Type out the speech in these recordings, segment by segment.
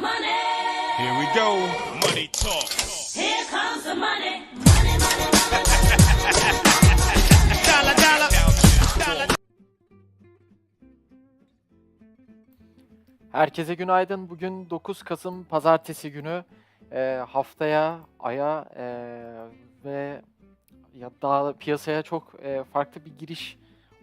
money. Here we go. Money talk. Here comes the money. Money, money, money. Dollar, dollar. Herkese günaydın. Bugün 9 Kasım Pazartesi günü. Ee, haftaya, aya ee, ve ya daha piyasaya çok ee, farklı bir giriş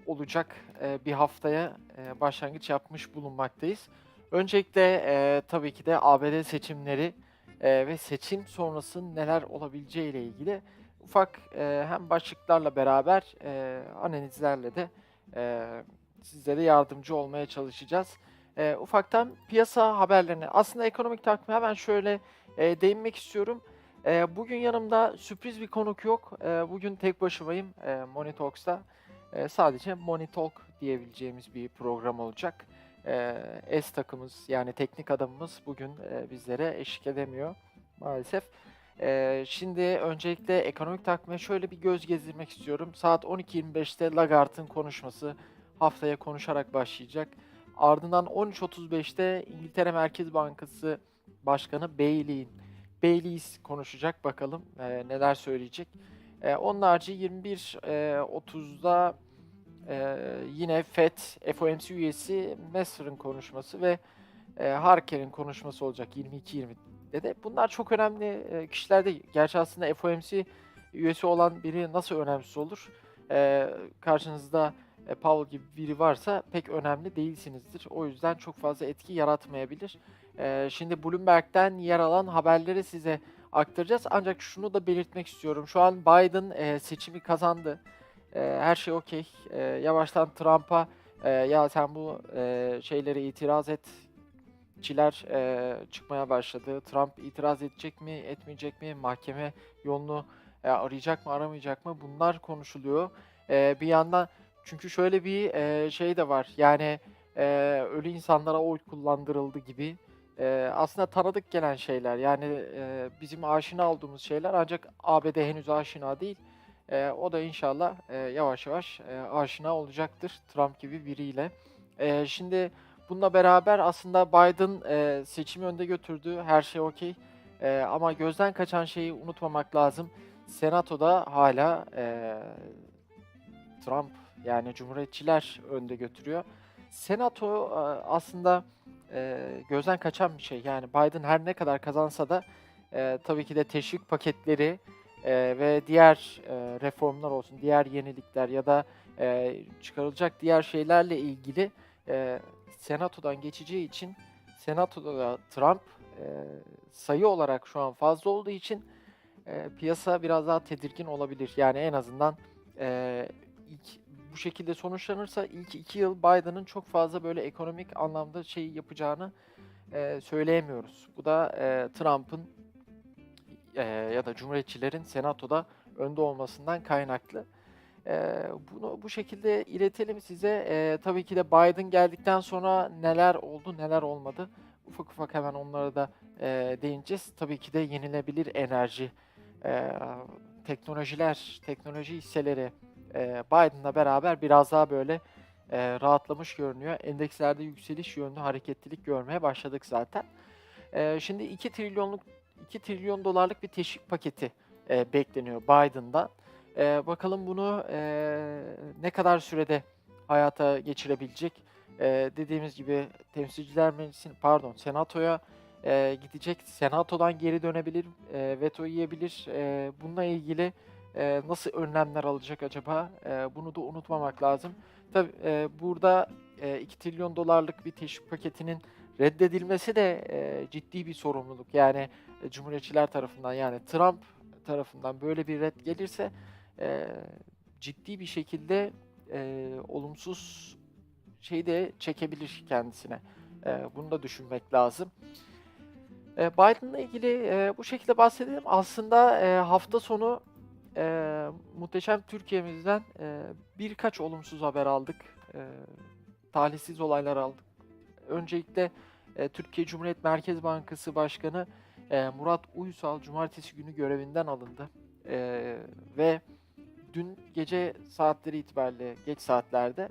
olacak ee, bir haftaya ee, başlangıç yapmış bulunmaktayız. Öncelikle ee, tabii ki de ABD seçimleri ee, ve seçim sonrası neler olabileceği ile ilgili ufak ee, hem başlıklarla beraber ee, analizlerle de ee, sizlere yardımcı olmaya çalışacağız. E, ufaktan piyasa haberlerine. Aslında ekonomik takvime hemen şöyle e, değinmek istiyorum. E, bugün yanımda sürpriz bir konuk yok. E, bugün tek başımayım e, Money. E, sadece Money Talk diyebileceğimiz bir program olacak. E, S takımız yani teknik adamımız bugün e, bizlere eşlik edemiyor maalesef. E, şimdi öncelikle ekonomik takvime şöyle bir göz gezdirmek istiyorum. Saat 12.25'te Lagarde'ın konuşması haftaya konuşarak başlayacak. Ardından 13.35'te İngiltere Merkez Bankası Başkanı Bailey'in Baileys konuşacak bakalım e, neler söyleyecek. E, onun harici 21.30'da e, yine FED FOMC üyesi Messer'ın konuşması ve e, Harker'in konuşması olacak 22-20'de de. Bunlar çok önemli e, kişiler değil. Gerçi aslında FOMC üyesi olan biri nasıl önemsiz olur? E, karşınızda e, Powell gibi biri varsa pek önemli değilsinizdir. O yüzden çok fazla etki yaratmayabilir. E, şimdi Bloomberg'den yer alan haberleri size aktaracağız. Ancak şunu da belirtmek istiyorum. Şu an Biden e, seçimi kazandı. E, her şey okey. E, yavaştan Trump'a e, ya sen bu e, şeylere itiraz et çiler e, çıkmaya başladı. Trump itiraz edecek mi, etmeyecek mi? Mahkeme yolunu e, arayacak mı, aramayacak mı? Bunlar konuşuluyor. E, bir yandan çünkü şöyle bir e, şey de var. Yani e, ölü insanlara oy kullandırıldı gibi. E, aslında tanıdık gelen şeyler. Yani e, bizim aşina olduğumuz şeyler ancak ABD henüz aşina değil. E, o da inşallah e, yavaş yavaş e, aşina olacaktır Trump gibi biriyle. E, şimdi bununla beraber aslında Biden e, seçimi önde götürdü. Her şey okey. E, ama gözden kaçan şeyi unutmamak lazım. Senato'da hala e, Trump yani Cumhuriyetçiler önde götürüyor. Senato aslında e, gözden kaçan bir şey. Yani Biden her ne kadar kazansa da e, tabii ki de teşvik paketleri e, ve diğer e, reformlar olsun, diğer yenilikler ya da e, çıkarılacak diğer şeylerle ilgili e, Senato'dan geçeceği için Senato'da da Trump e, sayı olarak şu an fazla olduğu için e, piyasa biraz daha tedirgin olabilir. Yani en azından e, ilk bu şekilde sonuçlanırsa ilk iki yıl Biden'ın çok fazla böyle ekonomik anlamda şey yapacağını e, söyleyemiyoruz. Bu da e, Trump'ın e, ya da Cumhuriyetçilerin Senato'da önde olmasından kaynaklı. E, bunu bu şekilde iletelim size. E, tabii ki de Biden geldikten sonra neler oldu, neler olmadı. Ufak ufak hemen onlara da e, değineceğiz. Tabii ki de yenilebilir enerji, e, teknolojiler, teknoloji hisseleri, e, Biden'la beraber biraz daha böyle e, rahatlamış görünüyor. Endekslerde yükseliş yönlü hareketlilik görmeye başladık zaten. E, şimdi 2 trilyonluk 2 trilyon dolarlık bir teşvik paketi e, bekleniyor Biden'dan. E, bakalım bunu e, ne kadar sürede hayata geçirebilecek? E, dediğimiz gibi temsilciler meclisin pardon senatoya e, gidecek. Senatodan geri dönebilir, e, veto yiyebilir. E, bununla ilgili e, nasıl önlemler alacak acaba? E, bunu da unutmamak lazım. Tabi burada e, 2 trilyon dolarlık bir teşvik paketinin reddedilmesi de e, ciddi bir sorumluluk. Yani e, Cumhuriyetçiler tarafından yani Trump tarafından böyle bir red gelirse e, ciddi bir şekilde e, olumsuz şey de çekebilir kendisine. E, bunu da düşünmek lazım. E, Biden'la ilgili e, bu şekilde bahsedelim. Aslında e, hafta sonu e, muhteşem Türkiye'mizden e, birkaç olumsuz haber aldık. E, talihsiz olaylar aldık. Öncelikle e, Türkiye Cumhuriyet Merkez Bankası Başkanı e, Murat Uysal cumartesi günü görevinden alındı. E, ve dün gece saatleri itibariyle geç saatlerde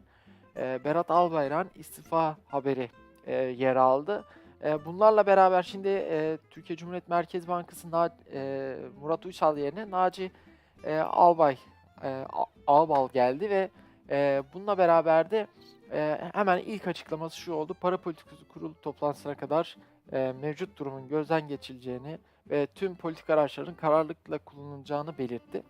e, Berat Albayrak'ın istifa haberi e, yer aldı. E, bunlarla beraber şimdi e, Türkiye Cumhuriyet Merkez Bankası Murat Uysal yerine Naci e, Albay Albal geldi ve e, bununla beraber de hemen ilk açıklaması şu oldu. Para Politikası Kurulu toplantısına kadar e, mevcut durumun gözden geçileceğini ve tüm politik araçların kararlılıkla kullanılacağını belirtti.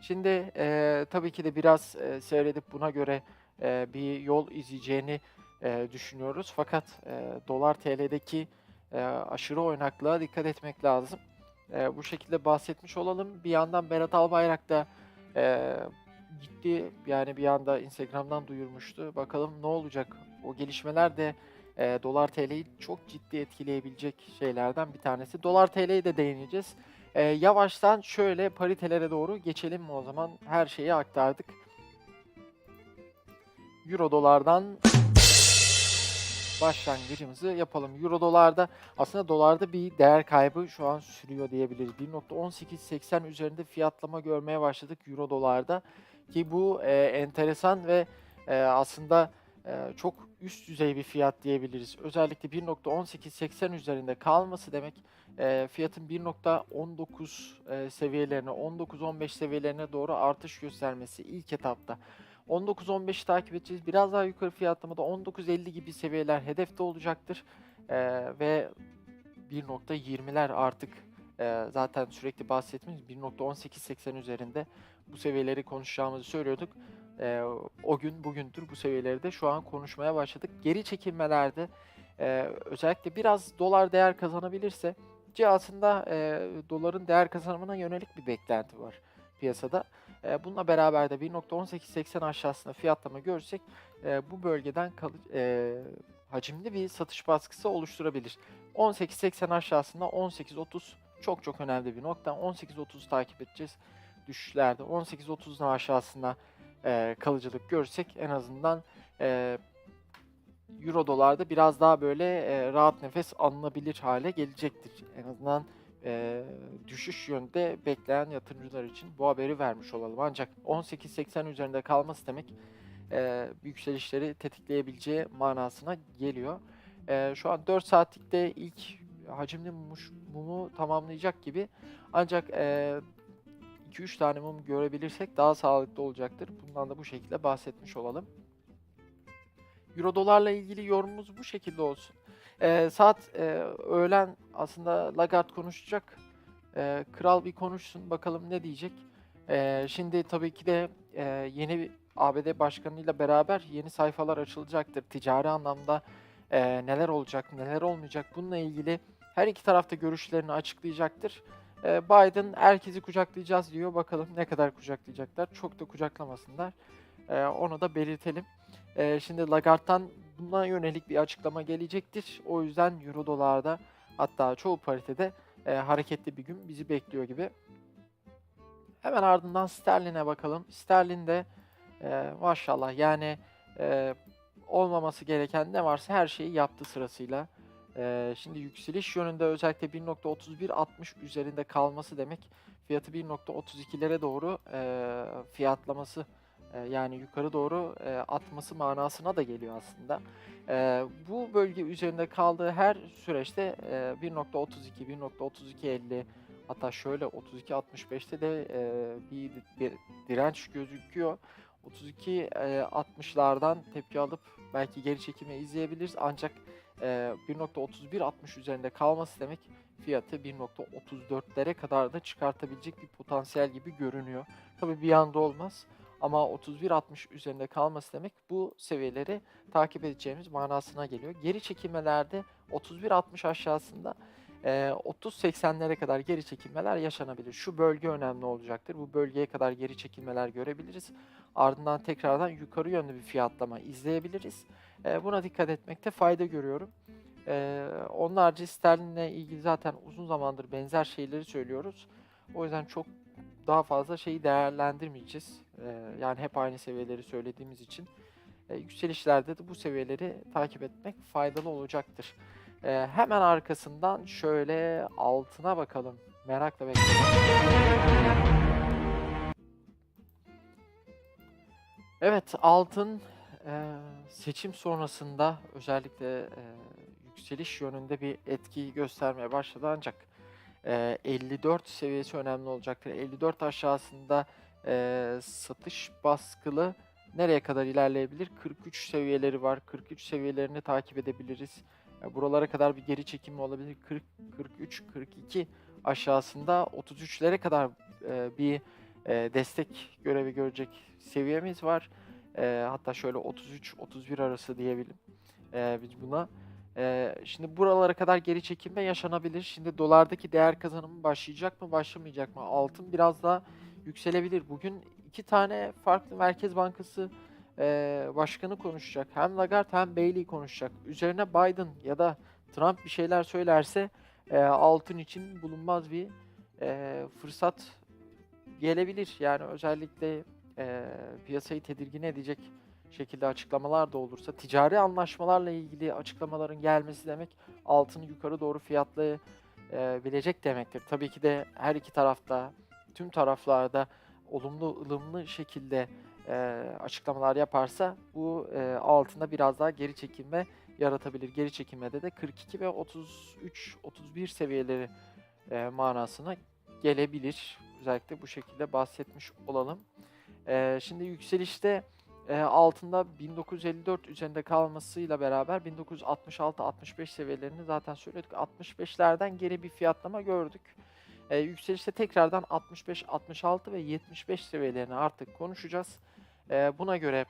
Şimdi e, tabii ki de biraz e, seyredip buna göre e, bir yol izleyeceğini e, düşünüyoruz. Fakat e, dolar TL'deki e, aşırı oynaklığa dikkat etmek lazım. E, bu şekilde bahsetmiş olalım. Bir yandan Berat Albayrak da e, gitti yani bir anda Instagram'dan duyurmuştu. Bakalım ne olacak? O gelişmeler de e, dolar TL'yi çok ciddi etkileyebilecek şeylerden bir tanesi. Dolar TL'ye de değineceğiz. E, yavaştan şöyle paritelere doğru geçelim mi o zaman? Her şeyi aktardık. Euro dolardan başlangıcımızı yapalım. Euro dolarda aslında dolarda bir değer kaybı şu an sürüyor diyebiliriz. 1.1880 üzerinde fiyatlama görmeye başladık Euro dolarda ki bu e, enteresan ve e, aslında e, çok üst düzey bir fiyat diyebiliriz. Özellikle 1.1880 üzerinde kalması demek e, fiyatın 1.19 e, seviyelerine, 19-15 seviyelerine doğru artış göstermesi ilk etapta. 19-15'i takip edeceğiz. Biraz daha yukarı fiyatlamada 19.50 gibi seviyeler hedefte olacaktır. E, ve 1.20'ler artık zaten sürekli bahsettiğimiz 1.1880 üzerinde bu seviyeleri konuşacağımızı söylüyorduk. E, o gün bugündür bu seviyeleri de şu an konuşmaya başladık. Geri çekilmelerde e, özellikle biraz dolar değer kazanabilirse ki aslında e, doların değer kazanımına yönelik bir beklenti var piyasada. E, bununla beraber de 1.1880 aşağısında fiyatlama görürsek e, bu bölgeden kalı, e, hacimli bir satış baskısı oluşturabilir. 18.80 aşağısında 18.30 çok çok önemli bir nokta. 18.30 takip edeceğiz düşüşlerde. 18.30'dan aşağısında e, kalıcılık görürsek en azından e, Euro dolarda biraz daha böyle e, rahat nefes alınabilir hale gelecektir. En azından e, düşüş yönde bekleyen yatırımcılar için bu haberi vermiş olalım. Ancak 18.80 üzerinde kalması demek e, yükselişleri tetikleyebileceği manasına geliyor. E, şu an 4 saatlikte ilk hacimli mumu tamamlayacak gibi. Ancak e, 2-3 tane mum görebilirsek daha sağlıklı olacaktır. Bundan da bu şekilde bahsetmiş olalım. Euro dolarla ilgili yorumumuz bu şekilde olsun. Ee, saat e, öğlen aslında Lagarde konuşacak. Ee, Kral bir konuşsun bakalım ne diyecek. Ee, şimdi tabii ki de e, yeni bir ABD başkanıyla beraber yeni sayfalar açılacaktır. Ticari anlamda e, neler olacak, neler olmayacak bununla ilgili her iki tarafta görüşlerini açıklayacaktır. Ee, Biden herkesi kucaklayacağız diyor. Bakalım ne kadar kucaklayacaklar. Çok da kucaklamasınlar. Ee, onu da belirtelim. Ee, şimdi Lagarde'dan buna yönelik bir açıklama gelecektir. O yüzden Euro dolarda hatta çoğu paritede e, hareketli bir gün bizi bekliyor gibi. Hemen ardından sterline bakalım. Sterlin de e, maşallah yani e, olmaması gereken ne varsa her şeyi yaptı sırasıyla. E, şimdi yükseliş yönünde özellikle 1.3160 üzerinde kalması demek fiyatı 1.32'lere doğru e, fiyatlaması e, yani yukarı doğru e, atması manasına da geliyor aslında. E, bu bölge üzerinde kaldığı her süreçte e, 1.32, 1.3250 hatta şöyle 32.65'te de e, bir, bir direnç gözüküyor. 32 e, 60'lardan tepki alıp belki geri çekimi izleyebiliriz ancak 1.31.60 üzerinde kalması demek fiyatı 1.34'lere kadar da çıkartabilecek bir potansiyel gibi görünüyor. Tabi bir anda olmaz ama 31.60 üzerinde kalması demek bu seviyeleri takip edeceğimiz manasına geliyor. Geri çekilmelerde 31.60 aşağısında e, 30.80'lere kadar geri çekilmeler yaşanabilir. Şu bölge önemli olacaktır. Bu bölgeye kadar geri çekilmeler görebiliriz. Ardından tekrardan yukarı yönlü bir fiyatlama izleyebiliriz. E, buna dikkat etmekte fayda görüyorum. E, onun sterlinle ilgili zaten uzun zamandır benzer şeyleri söylüyoruz. O yüzden çok daha fazla şeyi değerlendirmeyeceğiz. Ee, yani hep aynı seviyeleri söylediğimiz için. Ee, yükselişlerde de bu seviyeleri takip etmek faydalı olacaktır. Ee, hemen arkasından şöyle altına bakalım. Merakla bekliyorum. Evet altın e, seçim sonrasında özellikle e, yükseliş yönünde bir etki göstermeye başladı ancak e, 54 seviyesi önemli olacaktır. 54 aşağısında e, satış baskılı nereye kadar ilerleyebilir? 43 seviyeleri var. 43 seviyelerini takip edebiliriz. E, buralara kadar bir geri çekilme olabilir. 40, 43, 42 aşağısında 33'lere kadar e, bir e, destek görevi görecek seviyemiz var. E, hatta şöyle 33-31 arası diyebilirim e, biz buna. E, şimdi buralara kadar geri çekilme yaşanabilir. Şimdi dolardaki değer kazanımı başlayacak mı başlamayacak mı? Altın biraz daha yükselebilir. Bugün iki tane farklı Merkez Bankası e, başkanı konuşacak. Hem Lagarde hem Bailey konuşacak. Üzerine Biden ya da Trump bir şeyler söylerse e, altın için bulunmaz bir e, fırsat gelebilir. Yani özellikle e, piyasayı tedirgin edecek şekilde açıklamalar da olursa ticari anlaşmalarla ilgili açıklamaların gelmesi demek altını yukarı doğru fiyatlayabilecek demektir. Tabii ki de her iki tarafta tüm taraflarda olumlu ılımlı şekilde e, açıklamalar yaparsa bu e, altında biraz daha geri çekilme yaratabilir. Geri çekilmede de 42 ve 33 31 seviyeleri e, manasına gelebilir. Özellikle bu şekilde bahsetmiş olalım. E, şimdi yükselişte e, altında 1954 üzerinde kalmasıyla beraber 1966-65 seviyelerini zaten söyledik. 65'lerden geri bir fiyatlama gördük. E, yükselişte tekrardan 65, 66 ve 75 seviyelerini artık konuşacağız. E, buna göre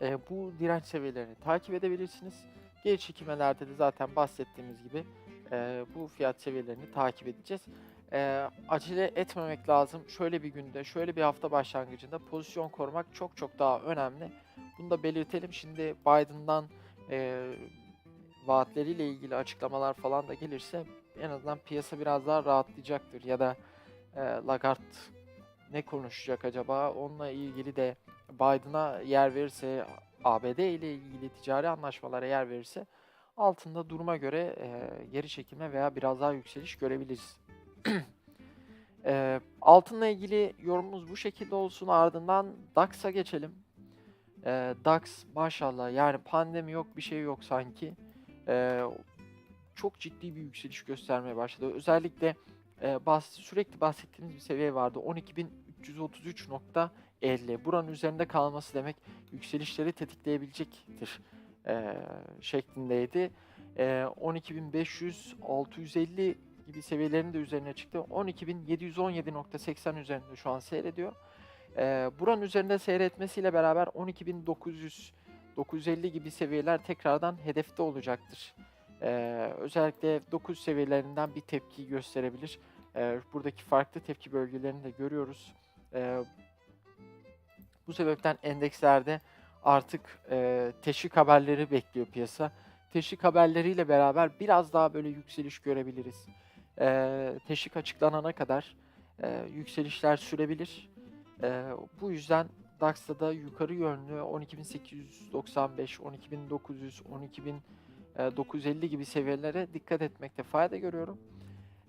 e, bu direnç seviyelerini takip edebilirsiniz. Geri çekilmelerde de zaten bahsettiğimiz gibi e, bu fiyat seviyelerini takip edeceğiz. E, acele etmemek lazım. Şöyle bir günde, şöyle bir hafta başlangıcında pozisyon korumak çok çok daha önemli. Bunu da belirtelim. Şimdi Biden'dan e, vaatleriyle ilgili açıklamalar falan da gelirse en azından piyasa biraz daha rahatlayacaktır. Ya da e, Lagarde ne konuşacak acaba? Onunla ilgili de Biden'a yer verirse, ABD ile ilgili ticari anlaşmalara yer verirse altında duruma göre e, geri çekilme veya biraz daha yükseliş görebiliriz. e, altınla ilgili yorumumuz bu şekilde olsun. Ardından DAX'a geçelim. E, DAX maşallah yani pandemi yok bir şey yok sanki. E, çok ciddi bir yükseliş göstermeye başladı. Özellikle e, bahs sürekli bahsettiğimiz bir seviye vardı. 12.333.50. Buranın üzerinde kalması demek yükselişleri tetikleyebilecektir e, şeklindeydi. E, 12.500, 650 gibi seviyelerin de üzerine çıktı. 12.717.80 üzerinde şu an seyrediyor. E, buranın üzerinde seyretmesiyle beraber 12.900, 950 gibi seviyeler tekrardan hedefte olacaktır. Ee, özellikle 9 seviyelerinden bir tepki gösterebilir. Ee, buradaki farklı tepki bölgelerini de görüyoruz. Ee, bu sebepten endekslerde artık e, teşvik haberleri bekliyor piyasa. Teşvik haberleriyle beraber biraz daha böyle yükseliş görebiliriz. Ee, teşvik açıklanana kadar e, yükselişler sürebilir. Ee, bu yüzden DAX'ta da yukarı yönlü 12.895, 12.900, 12.000 e, 950 gibi seviyelere dikkat etmekte fayda görüyorum.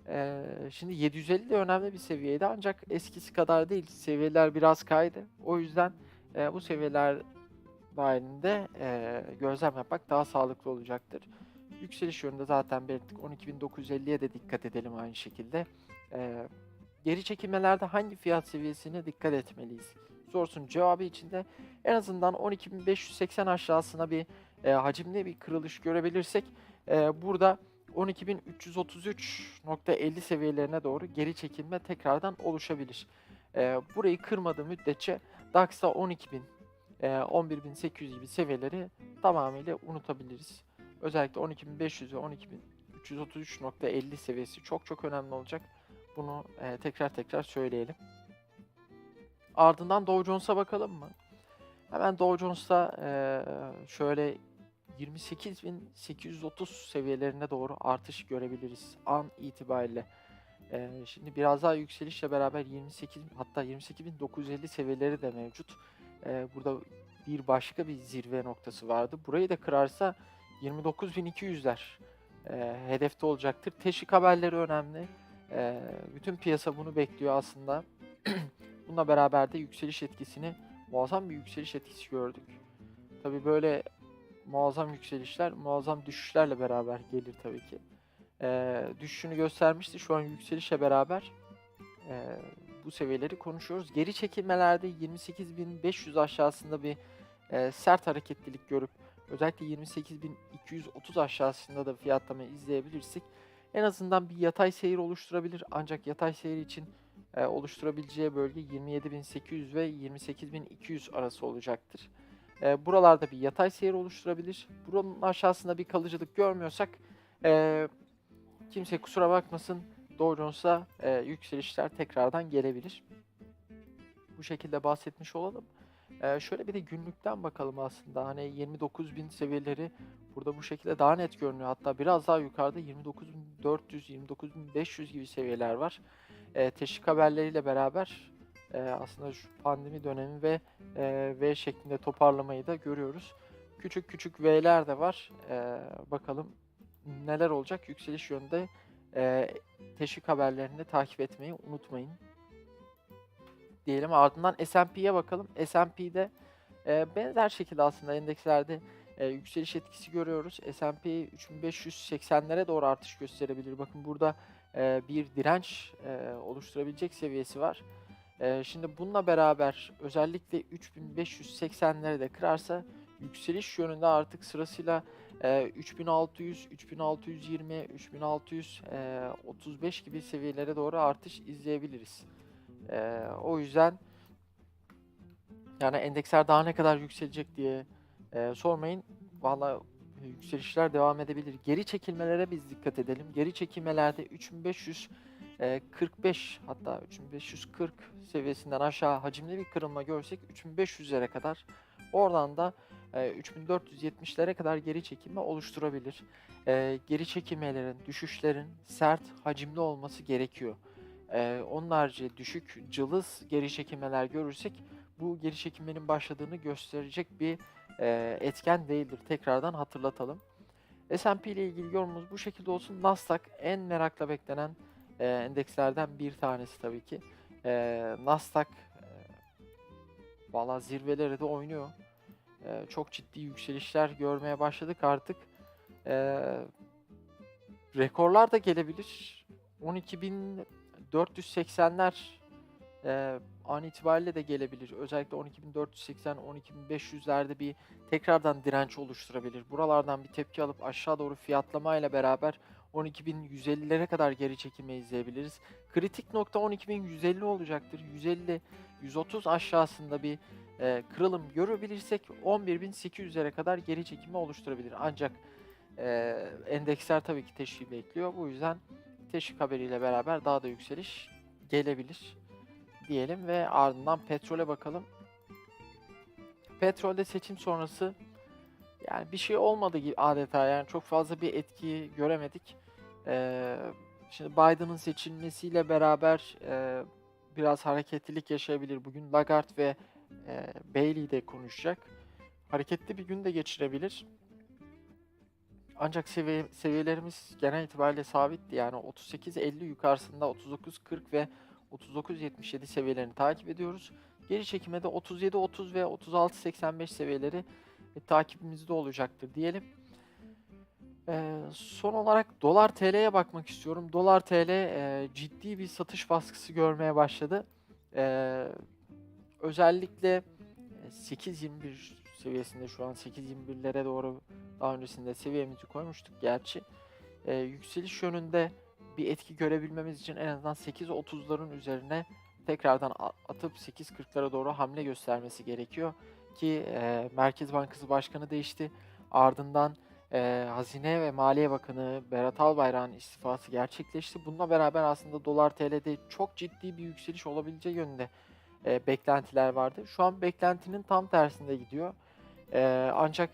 E, şimdi 750 de önemli bir seviyeydi ancak eskisi kadar değil. Seviyeler biraz kaydı. O yüzden e, bu seviyeler dahilinde e, gözlem yapmak daha sağlıklı olacaktır. Yükseliş yönünde zaten belirttik. 12.950'ye de dikkat edelim aynı şekilde. E, geri çekilmelerde hangi fiyat seviyesine dikkat etmeliyiz? Sorusunun cevabı içinde en azından 12.580 aşağısına bir e, hacimli bir kırılış görebilirsek e, burada 12.333.50 seviyelerine doğru geri çekilme tekrardan oluşabilir. E, burayı kırmadığı müddetçe DAX'ta 12.000, e, 11.800 gibi seviyeleri tamamıyla unutabiliriz. Özellikle 12.500 ve 12.333.50 seviyesi çok çok önemli olacak. Bunu e, tekrar tekrar söyleyelim. Ardından Dow Jones'a bakalım mı? Hemen Dow Jones'ta eee, şöyle 28.830 seviyelerine doğru artış görebiliriz an itibariyle. Eee, şimdi biraz daha yükselişle beraber 28 hatta 28.950 seviyeleri de mevcut. Eee, burada bir başka bir zirve noktası vardı. Burayı da kırarsa 29.200'ler eee, hedefte olacaktır. Teşvik haberleri önemli. Eee, bütün piyasa bunu bekliyor aslında. Bununla beraber de yükseliş etkisini muazzam bir yükseliş etkisi gördük. Tabi böyle muazzam yükselişler, muazzam düşüşlerle beraber gelir tabii ki. Ee, düşüşünü göstermişti. Şu an yükselişle beraber ee, bu seviyeleri konuşuyoruz. Geri çekilmelerde 28.500 aşağısında bir ee, sert hareketlilik görüp özellikle 28.230 aşağısında da fiyatlama izleyebilirsek en azından bir yatay seyir oluşturabilir. Ancak yatay seyir için e, oluşturabileceği bölge 27.800 ve 28.200 arası olacaktır. E, buralarda bir yatay seyir oluşturabilir. Buranın aşağısında bir kalıcılık görmüyorsak e, kimse kusura bakmasın Dow Jones'a e, yükselişler tekrardan gelebilir. Bu şekilde bahsetmiş olalım. Ee, şöyle bir de günlükten bakalım aslında. Hani 29.000 seviyeleri burada bu şekilde daha net görünüyor. Hatta biraz daha yukarıda 29.400, 29.500 gibi seviyeler var. Ee, teşvik haberleriyle beraber e, aslında şu pandemi dönemi ve e, V şeklinde toparlamayı da görüyoruz. Küçük küçük V'ler de var. Ee, bakalım neler olacak yükseliş yönünde. E, teşvik haberlerini takip etmeyi unutmayın diyelim. Ardından S&P'ye bakalım. S&P'de e, benzer şekilde aslında endekslerde e, yükseliş etkisi görüyoruz. S&P 3580'lere doğru artış gösterebilir. Bakın burada e, bir direnç e, oluşturabilecek seviyesi var. E, şimdi bununla beraber özellikle 3580'leri de kırarsa yükseliş yönünde artık sırasıyla e, 3600, 3620, 3635 gibi seviyelere doğru artış izleyebiliriz. Ee, o yüzden yani endeksler daha ne kadar yükselecek diye e, sormayın. Vallahi yükselişler devam edebilir. Geri çekilmelere biz dikkat edelim. Geri çekilmelerde 3545 hatta 3540 seviyesinden aşağı hacimli bir kırılma görsek 3500'lere kadar oradan da e, 3470'lere kadar geri çekilme oluşturabilir. E, geri çekilmelerin, düşüşlerin sert, hacimli olması gerekiyor. Ee, onun düşük cılız geri çekilmeler görürsek bu geri çekilmenin başladığını gösterecek bir e, etken değildir. Tekrardan hatırlatalım. S&P ile ilgili yorumumuz bu şekilde olsun. Nasdaq en merakla beklenen e, endekslerden bir tanesi tabii ki. E, Nasdaq e, valla zirveleri de oynuyor. E, çok ciddi yükselişler görmeye başladık artık. E, rekorlar da gelebilir. 12.000 480'ler e, an itibariyle de gelebilir. Özellikle 12.480, 12.500'lerde bir tekrardan direnç oluşturabilir. Buralardan bir tepki alıp aşağı doğru fiyatlamayla beraber 12.150'lere kadar geri çekilme izleyebiliriz. Kritik nokta 12.150 olacaktır. 150, 130 aşağısında bir e, kırılım görebilirsek 11.800'lere kadar geri çekilme oluşturabilir. Ancak e, endeksler tabii ki teşvik bekliyor. Bu yüzden teşvik haberiyle beraber daha da yükseliş gelebilir diyelim ve ardından petrole bakalım. Petrolde seçim sonrası yani bir şey olmadı gibi adeta yani çok fazla bir etki göremedik. Ee, şimdi Biden'ın seçilmesiyle beraber e, biraz hareketlilik yaşayabilir. Bugün Lagarde ve e, Bailey de konuşacak. Hareketli bir gün de geçirebilir. Ancak seviye, seviyelerimiz genel itibariyle sabitti. Yani 38.50 yukarısında 39.40 ve 39.77 seviyelerini takip ediyoruz. Geri çekime de 37.30 ve 36.85 seviyeleri e, takibimizde olacaktır diyelim. Ee, son olarak dolar TL'ye bakmak istiyorum. Dolar TL e, ciddi bir satış baskısı görmeye başladı. Ee, özellikle e, 8.21 seviyesinde şu an 8.21'lere doğru daha öncesinde seviyemizi koymuştuk gerçi. Ee, yükseliş yönünde bir etki görebilmemiz için en azından 8.30'ların üzerine tekrardan atıp 8.40'lara doğru hamle göstermesi gerekiyor. Ki e, Merkez Bankası Başkanı değişti. Ardından e, Hazine ve Maliye Bakanı Berat Albayrak'ın istifası gerçekleşti. Bununla beraber aslında dolar TL'de çok ciddi bir yükseliş olabileceği yönünde e, beklentiler vardı. Şu an beklentinin tam tersinde gidiyor. E, ancak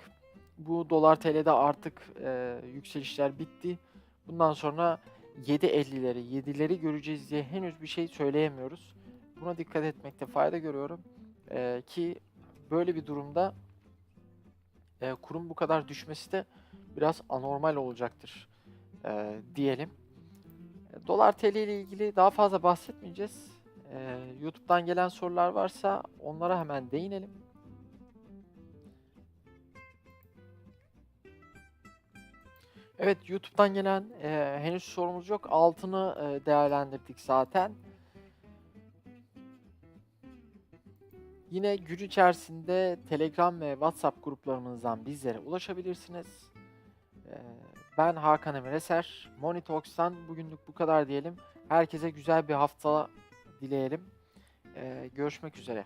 bu dolar TL'de artık e, yükselişler bitti. Bundan sonra 7.50'leri, 7'leri göreceğiz diye henüz bir şey söyleyemiyoruz. Buna dikkat etmekte fayda görüyorum. E, ki böyle bir durumda e, kurum bu kadar düşmesi de biraz anormal olacaktır e, diyelim. Dolar TL ile ilgili daha fazla bahsetmeyeceğiz. E, YouTube'dan gelen sorular varsa onlara hemen değinelim. Evet YouTube'dan gelen e, henüz sorumuz yok. Altını e, değerlendirdik zaten. Yine gün içerisinde Telegram ve WhatsApp gruplarımızdan bizlere ulaşabilirsiniz. E, ben Hakan Emir Eser. Monitox'tan bugünlük bu kadar diyelim. Herkese güzel bir hafta dileyelim. E, görüşmek üzere.